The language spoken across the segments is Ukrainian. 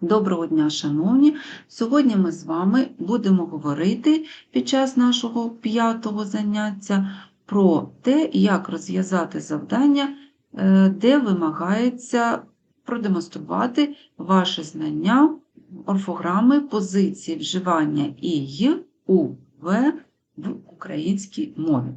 Доброго дня, шановні! Сьогодні ми з вами будемо говорити під час нашого п'ятого заняття про те, як розв'язати завдання, е, де вимагається продемонструвати ваші знання орфограми позиції вживання і у, в в українській мові.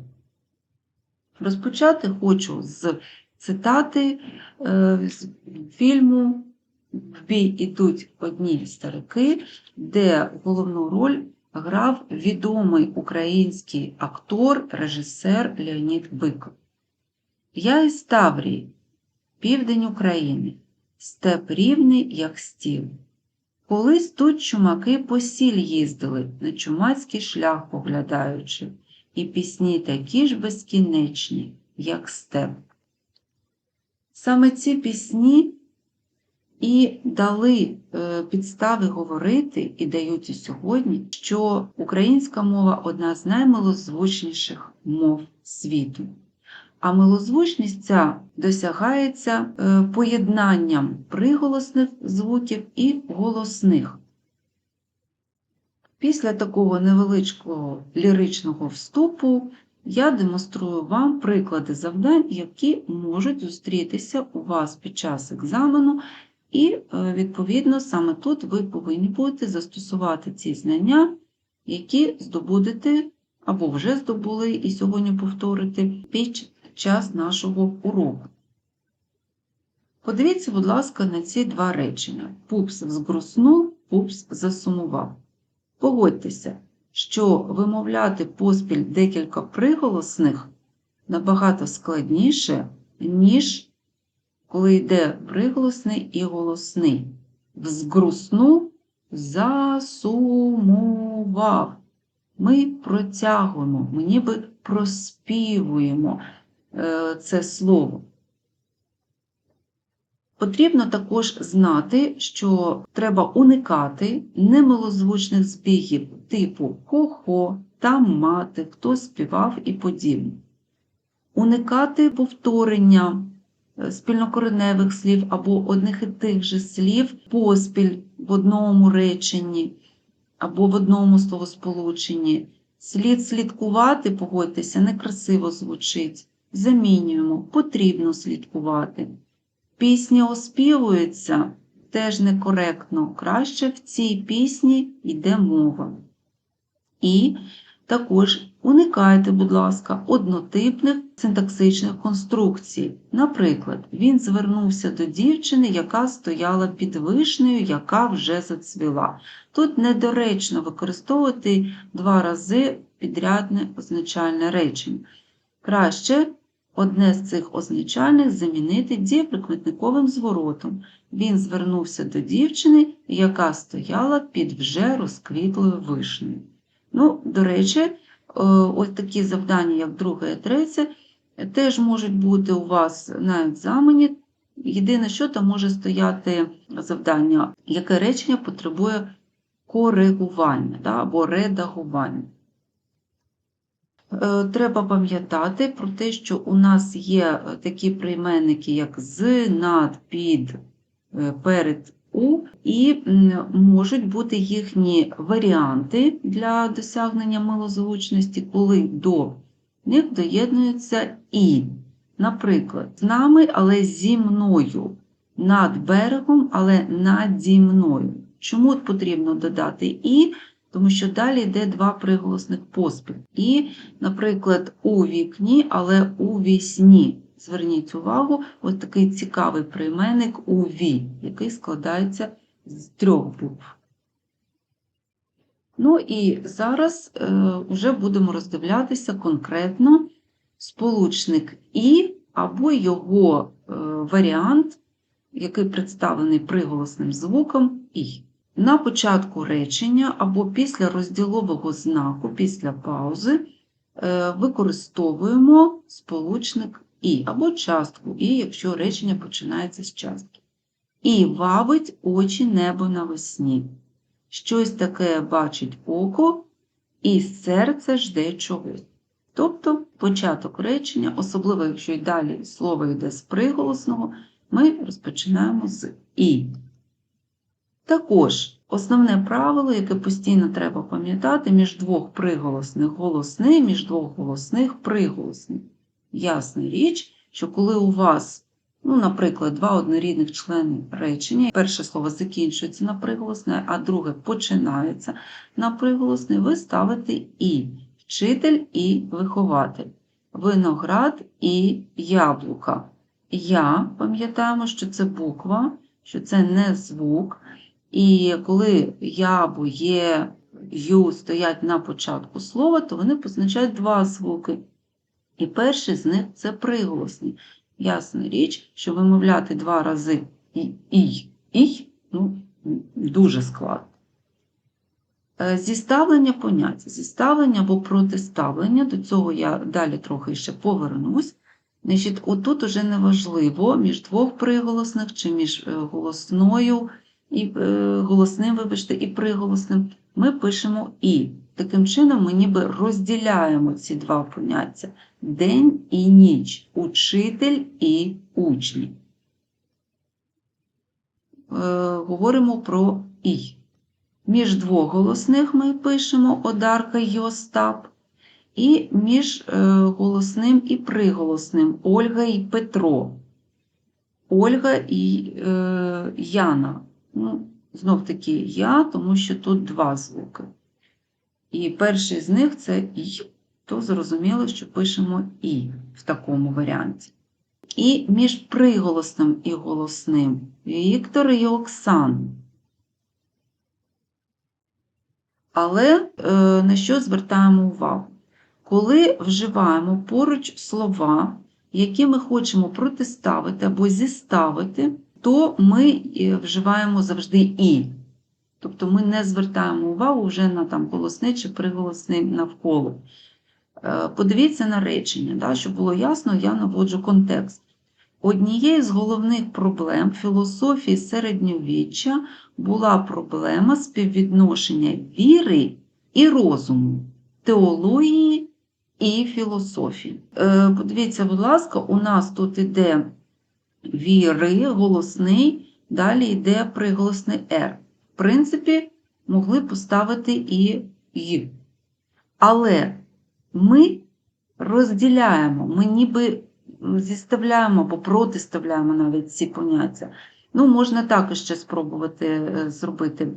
Розпочати хочу з цитати е, з фільму в бій ідуть одні старики, де головну роль грав відомий український актор, режисер Леонід Биков. Я із Таврії, південь України, степ рівний, як стіл. Колись тут чумаки по сіль їздили, на чумацький шлях поглядаючи, і пісні такі ж безкінечні, як степ. Саме ці пісні і дали е, підстави говорити, і дають сьогодні, що українська мова одна з наймилозвучніших мов світу. А милозвучність ця досягається е, поєднанням приголосних звуків і голосних. Після такого невеличкого ліричного вступу я демонструю вам приклади завдань, які можуть зустрітися у вас під час екзамену і, е, відповідно, саме тут ви повинні будете застосувати ці знання, які здобудете або вже здобули і сьогодні повторити під час нашого уроку. Подивіться, будь ласка, на ці два речення. Пупс згруснув, пупс засумував. Погодьтеся, що вимовляти поспіль декілька приголосних набагато складніше, ніж коли йде приголосний і голосний. Взгруснув, засумував. Ми протягуємо, ми ніби проспівуємо е, це слово. Потрібно також знати, що треба уникати немилозвучних збігів типу хо-хо, там мати, хто співав і подібне. Уникати повторення спільнокореневих слів або одних і тих же слів поспіль в одному реченні або в одному словосполученні. Слід слідкувати, погодьтеся, некрасиво звучить. Замінюємо, потрібно слідкувати. Пісня оспівується теж некоректно. Краще в цій пісні йде мова. І також уникайте, будь ласка, однотипних синтаксичних конструкцій. Наприклад, він звернувся до дівчини, яка стояла під вишнею, яка вже зацвіла. Тут недоречно використовувати два рази підрядне означальне речення. Краще одне з цих означальних замінити дієприкметниковим зворотом. Він звернувся до дівчини, яка стояла під вже розквітлою вишнею. Ну, До речі, е, ось такі завдання, як друге і третє, теж можуть бути у вас на екзамені. Єдине, що там може стояти завдання, яке речення потребує коригування да, або редагування. Е, треба пам'ятати про те, що у нас є такі прийменники, як з, над, під, е, перед у, і можуть бути їхні варіанти для досягнення милозвучності, коли до них доєднується і. Наприклад, з нами, але зі мною, над берегом, але наді мною. Чому потрібно додати і? Тому що далі йде два приголосних поспіль. І, наприклад, у вікні, але у вісні. Зверніть увагу, ось такий цікавий прийменник УВІ, який складається з трьох букв. Ну і зараз е, вже будемо роздивлятися конкретно сполучник І або його е, варіант, який представлений приголосним звуком І. На початку речення або після розділового знаку, після паузи, е, використовуємо сполучник і або частку І, якщо речення починається з частки. І вабить очі небо навесні. Щось таке бачить око, і серце жде чогось. Тобто початок речення, особливо якщо й далі слово йде з приголосного, ми розпочинаємо з І. Також основне правило, яке постійно треба пам'ятати, між двох приголосних голосний, між двох голосних приголосний. Ясна річ, що коли у вас, ну, наприклад, два однорідних члени речення, перше слово закінчується на приголосне, а друге починається на приголосне, ви ставите і вчитель і вихователь, виноград і яблука. Я пам'ятаємо, що це буква, що це не звук. І коли ябу, є, ю стоять на початку слова, то вони позначають два звуки. І перший з них це приголосний. Ясна річ, що вимовляти два рази і, і, ну, дуже складно. Е, Зіставлення понять, зіставлення або протиставлення, до цього я далі трохи ще повернусь. Значить, отут уже неважливо між двох приголосних чи між е, голосною і е, голосним, вибачте, і приголосним. Ми пишемо і. Таким чином, ми ніби розділяємо ці два поняття день і ніч, учитель і учні. Е, говоримо про і. Між двох голосних ми пишемо Одарка й Остап. І між е, голосним і приголосним Ольга і Петро. Ольга і е, Яна. Ну, знов таки я, тому що тут два звуки. І перший з них це І, то зрозуміло, що пишемо І в такому варіанті. І між приголосним і голосним Віктор і Оксан. Але е, на що звертаємо увагу? Коли вживаємо поруч слова, які ми хочемо протиставити або зіставити, то ми е, вживаємо завжди І. Тобто ми не звертаємо увагу вже на там, голосне чи приголосне навколо. Е, Подивіться на речення, да, щоб було ясно, я наводжу контекст. Однією з головних проблем філософії середньовіччя була проблема співвідношення віри і розуму, теології і філософії. Е, Подивіться, будь ласка, у нас тут іде віри, голосний, далі йде приголосний «р». Принципі, могли поставити і «й». Але ми розділяємо, ми ніби зіставляємо або протиставляємо навіть ці поняття. Ну, можна також ще спробувати е, зробити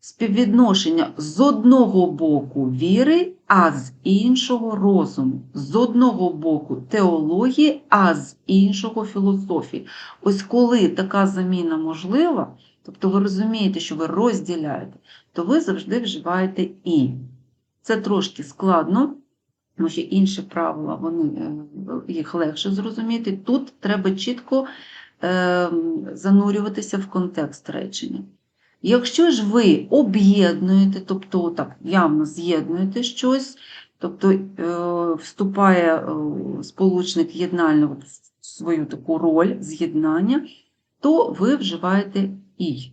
співвідношення з одного боку віри, а з іншого розуму, з одного боку теології, а з іншого філософії. Ось коли така заміна можлива, тобто ви розумієте, що ви розділяєте, то ви завжди вживаєте і. Це трошки складно, тому що інші правила, вони, е, їх легше зрозуміти. Тут треба чітко е, занурюватися в контекст речення. Якщо ж ви об'єднуєте, тобто так, явно з'єднуєте щось, тобто е, вступає е, сполучник єднального в свою таку роль з'єднання, то ви вживаєте і,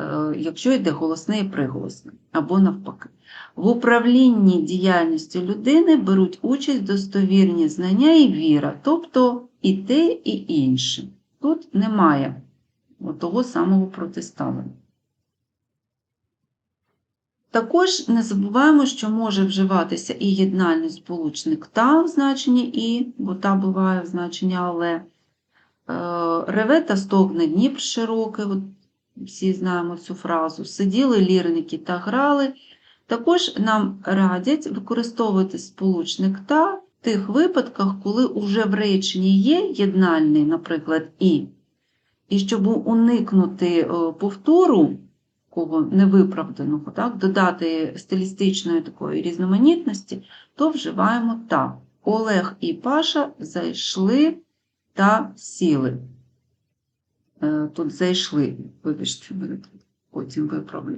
е, якщо йде голосне і приголосне, або навпаки. В управлінні діяльністю людини беруть участь достовірні знання і віра, тобто і те, і інше. Тут немає того самого протиставлення. Також не забуваємо, що може вживатися і єднальний сполучник та в значенні і, бо та буває в значенні але. Е, реве та стогне Дніпр широкий, всі знаємо цю фразу. Сиділи лірники та грали. Також нам радять використовувати сполучник та в тих випадках, коли уже в реченні є єднальний, наприклад, і. І щоб уникнути е, повтору, такого невиправданого, так, додати стилістичної такої різноманітності, то вживаємо та. Олег і Паша зайшли та сіли. Е, тут зайшли, вибачте, потім виправлю.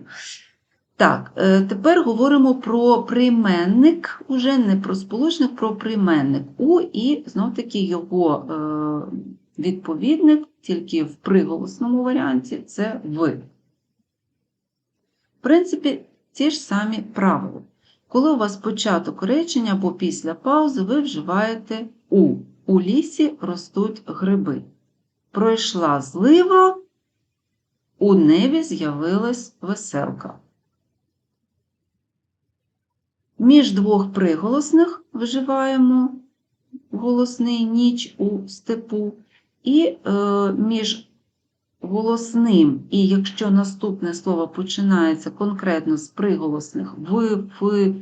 Так, е, тепер говоримо про прийменник, уже не про сполучник, про прийменник У і знов-таки його е, відповідник, тільки в приголосному варіанті це ви. В принципі, ті ж самі правила. Коли у вас початок речення або після паузи, ви вживаєте У. У лісі ростуть гриби. Пройшла злива, У небі з'явилась веселка. Між двох приголосних вживаємо голосний ніч у степу, і е, між голосним, і якщо наступне слово починається конкретно з приголосних в, фи,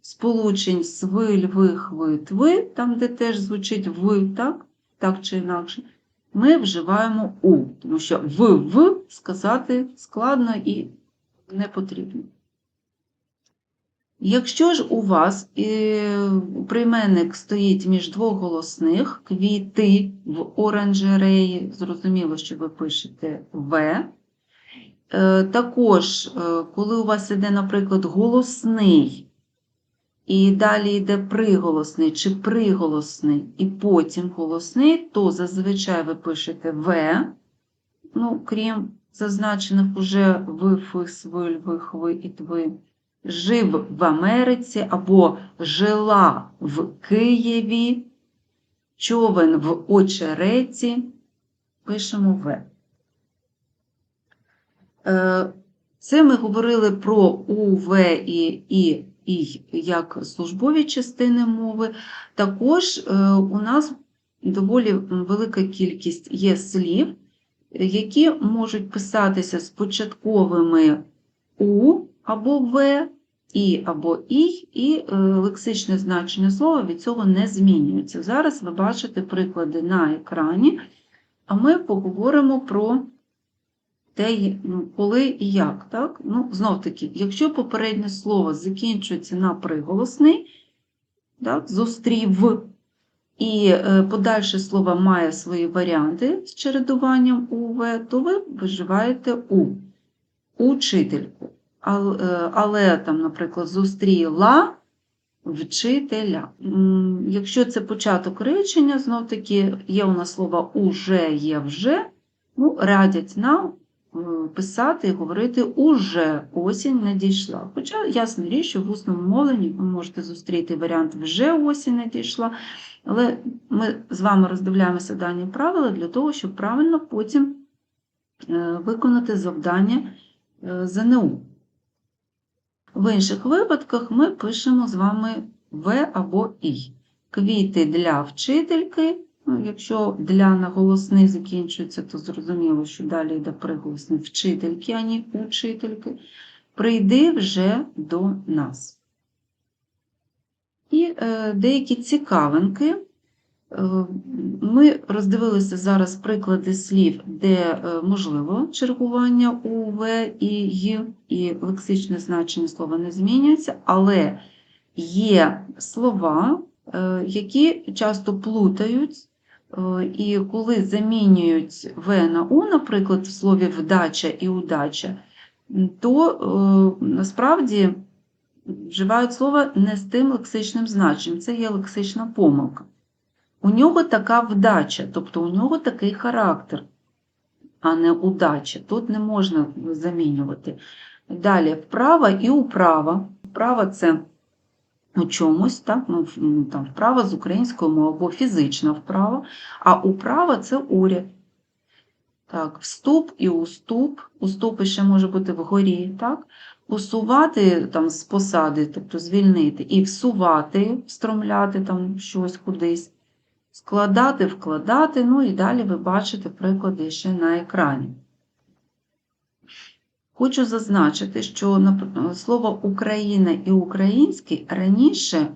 сполучень сви, льви, хви, тви, там, де теж звучить в, так, так чи інакше, ми вживаємо у, тому що в, в сказати складно і не потрібно. Якщо ж у вас е, прийменник стоїть між двох голосних, квіти в оранжереї, зрозуміло, що ви пишете В. Е, Також, е, коли у вас іде, наприклад, голосний, і далі йде приголосний чи приголосний, і потім голосний, то зазвичай ви пишете В, ну, крім зазначених уже в, фи, сви, льви, хви і тви жив в Америці або жила в Києві, човен в очереті, пишемо В. Е, це ми говорили про УВ і І, І як службові частини мови. Також е, у нас доволі велика кількість є слів, які можуть писатися з початковими У або В, І або І, і е, лексичне значення слова від цього не змінюється. Зараз ви бачите приклади на екрані, а ми поговоримо про те, ну, коли і як. Так? Ну, Знов таки, якщо попереднє слово закінчується на приголосний, так, зустрів, і е, подальше слово має свої варіанти з чередуванням УВ, то ви виживаєте У, учительку але, але там, наприклад, зустріла вчителя. Якщо це початок речення, знов таки є у нас слова уже, є вже, ну, радять нам писати і говорити уже осінь надійшла. Хоча, ясна річ, що в усному мовленні ви можете зустріти варіант вже осінь надійшла, але ми з вами роздивляємося дані правила для того, щоб правильно потім е, виконати завдання ЗНУ. В інших випадках ми пишемо з вами В або І. Квіти для вчительки. Ну, Якщо для наголосний закінчується, то зрозуміло, що далі йде приголосний вчительки, а не учительки. Прийди вже до нас. І е, деякі цікавинки Е, ми роздивилися зараз приклади слів, де е, можливо чергування у В і Й, і лексичне значення слова не змінюється, але є слова, е, які часто плутають, і коли замінюють В на У, наприклад, в слові вдача і удача, то насправді вживають слово не з тим лексичним значенням, це є лексична помилка. У нього така вдача, тобто у нього такий характер, а не удача. Тут не можна замінювати. Далі вправа і управа. Вправа це у чомусь, так? Ну, там вправа з української мови або фізична вправа, а управа це уряд. Так, Вступ і уступ. Уступ ще може бути вгорі. так? Усувати там з посади, тобто звільнити, і всувати, встромляти там щось кудись складати, вкладати, ну і далі ви бачите приклади ще на екрані. Хочу зазначити, що слово Україна і український раніше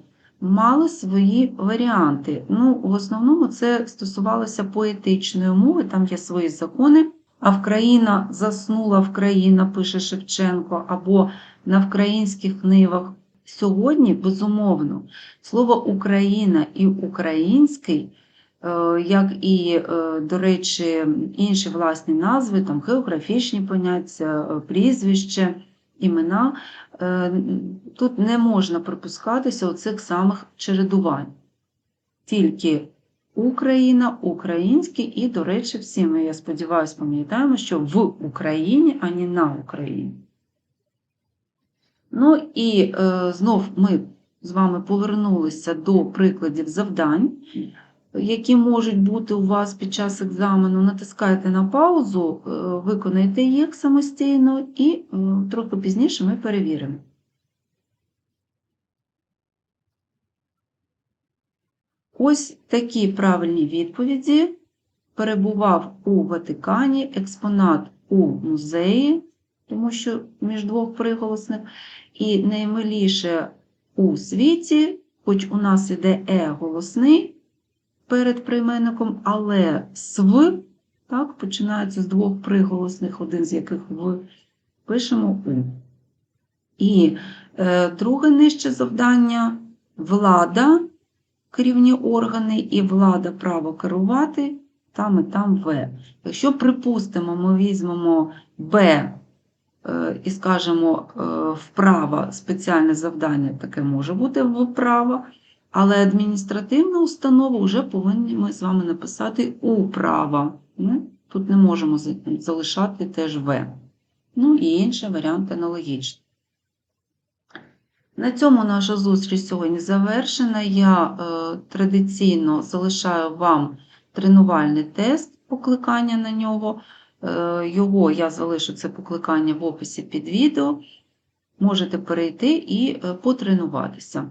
мали свої варіанти. Ну, В основному це стосувалося поетичної мови, там є свої закони. А Вкраїна заснула Вкраїна, пише Шевченко, або на вкраїнських нивах. Сьогодні, безумовно, слово Україна і український, як і, е, до речі, інші власні назви, там географічні поняття, е, прізвище, імена, тут не можна припускатися оцих самих чередувань. Тільки Україна, український, і, до речі, всі ми, я сподіваюся, пам'ятаємо, що в Україні, а не на Україні. Ну і е, знов ми з вами повернулися до прикладів завдань. Які можуть бути у вас під час екзамену, натискайте на паузу, е, виконайте їх самостійно і е, трохи пізніше ми перевіримо. Ось такі правильні відповіді. Перебував у Ватикані, експонат у музеї, тому що між двох приголосних, і наймиліше у світі, хоч у нас іде е голосний перед прийменником, але св так, починається з двох приголосних, один з яких в, пишемо у. І е, друге нижче завдання влада, керівні органи і влада право керувати, там і там В. Якщо, припустимо, ми візьмемо Б е, і скажемо е, вправо спеціальне завдання, таке може бути вправо, але адміністративна установа вже повинні ми з вами написати управа. Ми тут не можемо залишати теж В. Ну і інший варіант аналогічний. На цьому наша зустріч сьогодні завершена. Я е, традиційно залишаю вам тренувальний тест, покликання на нього. Е, його я залишу це покликання в описі під відео. Можете перейти і е, потренуватися.